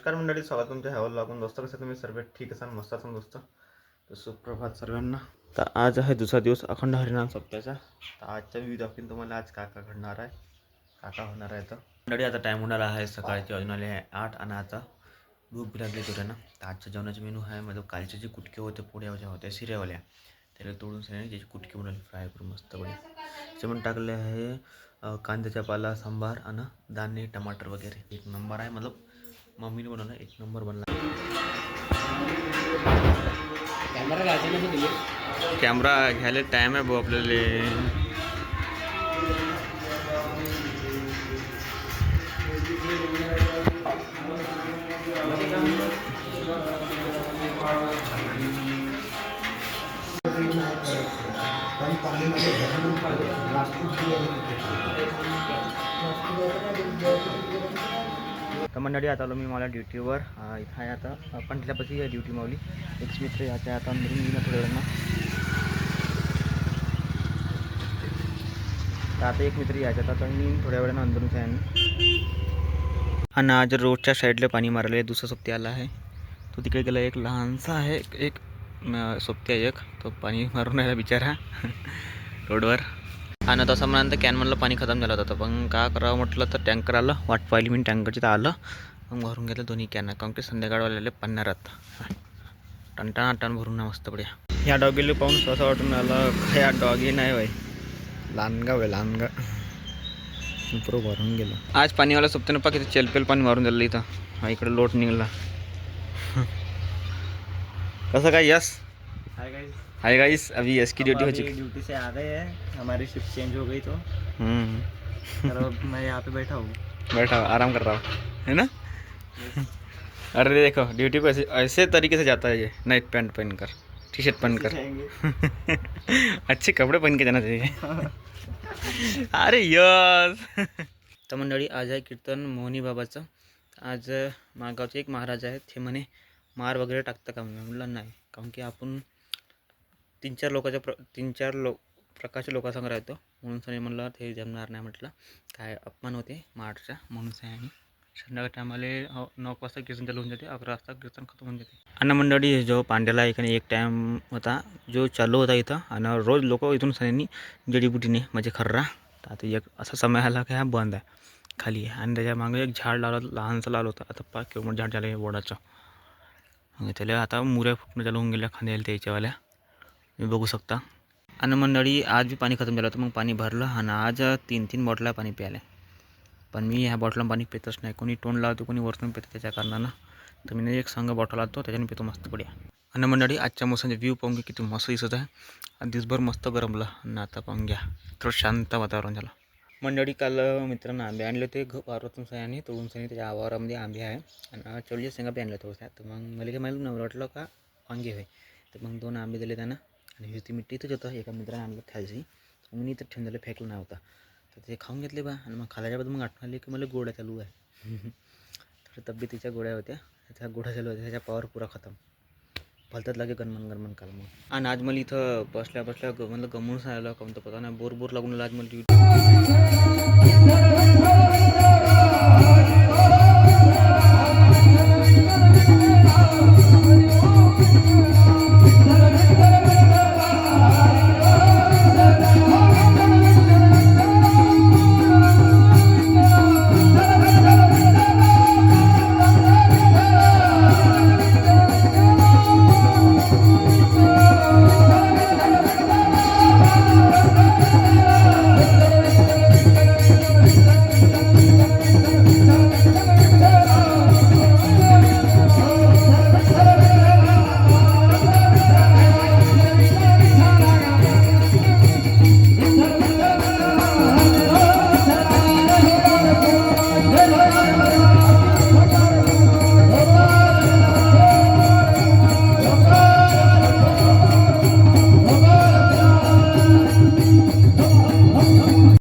नमस्कार मंडळी स्वागत तुमच्या ह्यावर लागून. दोस्त कसं तुम्ही? सर्व ठीक असाल? मस्त असाल दोस्त? तर सुप्रभात सर्वांना. तर आज आहे दुसरा दिवस अखंड हरिनाम सप्त्याचा तर आजच्या विविध दाखवीन तुम्हाला आज काय काय घडणार आहे. काय काय होणार आहे तर. मंडळी आता टाईम होणार आहे सकाळची अजून आले आहे आठ आणि आता भूक लागली तुला तर आजच्या जेवणाचे मेनू आहे म्हणजे कालचे जे कुटके होते पोळ्या ज्या होत्या सिऱ्यावाल्या त्याला तोडून सगळ्या त्याची कुटके बनवले फ्राय करून मस्त बढिया त्याच्यामध्ये टाकले आहे कांद्याच्या कांद्याचा पाला सांबार आणि दाणे टमाटर वगैरे. एक नंबर आहे मतलब मम्मीने बनवलं एक नंबर बनला. कॅमेरा घ्यायचा नाही तुम्ही? कॅमेरा घ्यायला टाईम आहे भाऊ आपल्याला. तर मंडळी आता आलो मी मला ड्युटीवर. इथं आहे आता. पंढल्यापाशी आहे ड्युटी मावली एक मित्र याच्या आता अंदरून येईन थोड्या वेळानं. तर आता एक मित्र यायचा आता मी थोड्या वेळानं अंदरून आहे आणि आज रोडच्या साईडला पाणी मारले दुसरा सोबती आला आहे. तो तिकडे गेला एक लहानसा आहे एक- एक सोबती आहे एक. तो पाणी मारून राहिला बिचारा. रोडवर. आणि तसं म्हणाल तर कॅनमधलं पाणी खतम झालं होतं. पण का करावं म्हटलं तर टँकर आलं वाट पाहिली मी टँकरची तर आलं. मग भरून घेतलं दोन्ही कॅन कारण की संध्याकाळवाल्याला पन्नारात टनटन टन भरून ना मस्त पड्या ह्या डॉगीला पाहून स्वतः वाटून आलं ह्या डॉगी नाही बाई लांडगा आहे लांडगा. पुरं भरून गेलं. आज पाणीवाला सोबतीनं पा किती चेलपेल पाणी मारून दिलं इथं. हा इकडे लोट निघला. कसं काय यस? हाय गाइस अभी यस की ड्यूटी हो चुकी ड्यूटी से आ गए हैं। हमारी शिफ्ट चेंज हो गई तो। हम्म। मैं यहाँ पे बैठा हूँ। बैठा हो, आराम कर रहा हो। है ना? अरे देखो ड्यूटी पे ऐसे ऐसे तरीके से जाता है ये। नाइट पैंट पहन कर टी शर्ट पहन कर अच्छे कपडे पहन के जाना चाहिए। अरे यस तर मंडळी आज आहे कीर्तन मोहनी बाबाचं. आज मागावचे एक महाराज आहेत ते म्हणे मार वगैरे टाकतं का? म्हणून म्हटलं नाही. कारण की आपण तीन चार लोकांच्या प्र तीन चार लोक प्रकारच्या लोकांसंग राहतो म्हणून सनी म्हणलं ते जमणार नाही म्हटलं. काय अपमान होते मार्चचा म्हणून सनी आणि संध्याकाळ टायमाला हो नऊ वाजता कीर्तन चालू होऊन जाते अकरा वाजता कीर्तन खतम होऊन जाते. अन्न मंडळी जो पांड्याला एक एक टाईम होता जो चालू होता इथं आणि रोज लोक इथून सनी जडीबुटीने म्हणजे खर्रा तर आता एक असा समय आला की हा बंद आहे खाली आहे. आणि त्याच्यामागे एक झाड लावलं लहानसं लावलं होतं आता पाच किलोमीटर झाड झालं आहे वडाचं त्याला आता मुऱ्या फुटणं चालू होऊन गेल्या खांद्याला त्याच्यावाल्या. तुम्ही बघू शकता. आणि मंडळी आज बी पाणी खतम झालं होतं मग पाणी भरलं आणि आज तीन तीन बॉटला पाणी प्यायला. पण मी ह्या बॉटला पाणी पितच नाही. कोणी तोंड लावतो कोणी वरतून पितं त्याच्या कारणानं. तर मी एक संघ बॉटल आणतो त्याच्याने पितो मस्त पड्या आणि मंडळी आजच्या मोसमचे व्ह्यू पाहून घ्या किती मस्त दिसत आहे. आणि दिवसभर मस्त गरमलं आणि आता पाहून घ्या थोडं शांत वातावरण झालं. मंडळी काल मित्रांना आंबे आणले होते घ पार्वतून सयाने तो सनी त्याच्या आवारामध्ये आंबे आहे. आणि चोळीच्या शेंगा बी आणल्या थोडंसं. तर मग मला काय माहिती नव्हतं वाटलं का वांगे होय. तर मग दोन आंबे दिले त्यांना आणि ती मिट्टी इथंच होतं एका मित्राने आणलं खायची. मग मी इथं ठेवून झालं फेकलं नाही होता तर ते खाऊन घेतले बा आणि मग खाल्याच्या बद्दल मग आठवण आली की मला गोळ्या चालू आहे. तर तब्येतीच्या गोळ्या होत्या. त्या गोळ्या चालू होत्या त्याच्या पॉवर पुरा खतम. भलतात लागे गनमन गनमन काल मग. आणि आज मला इथं बसल्या बसल्या ग म्हणलं गमून सांगायला काऊन तर पता नाही बोर बोर लागून आज मला ड्युटी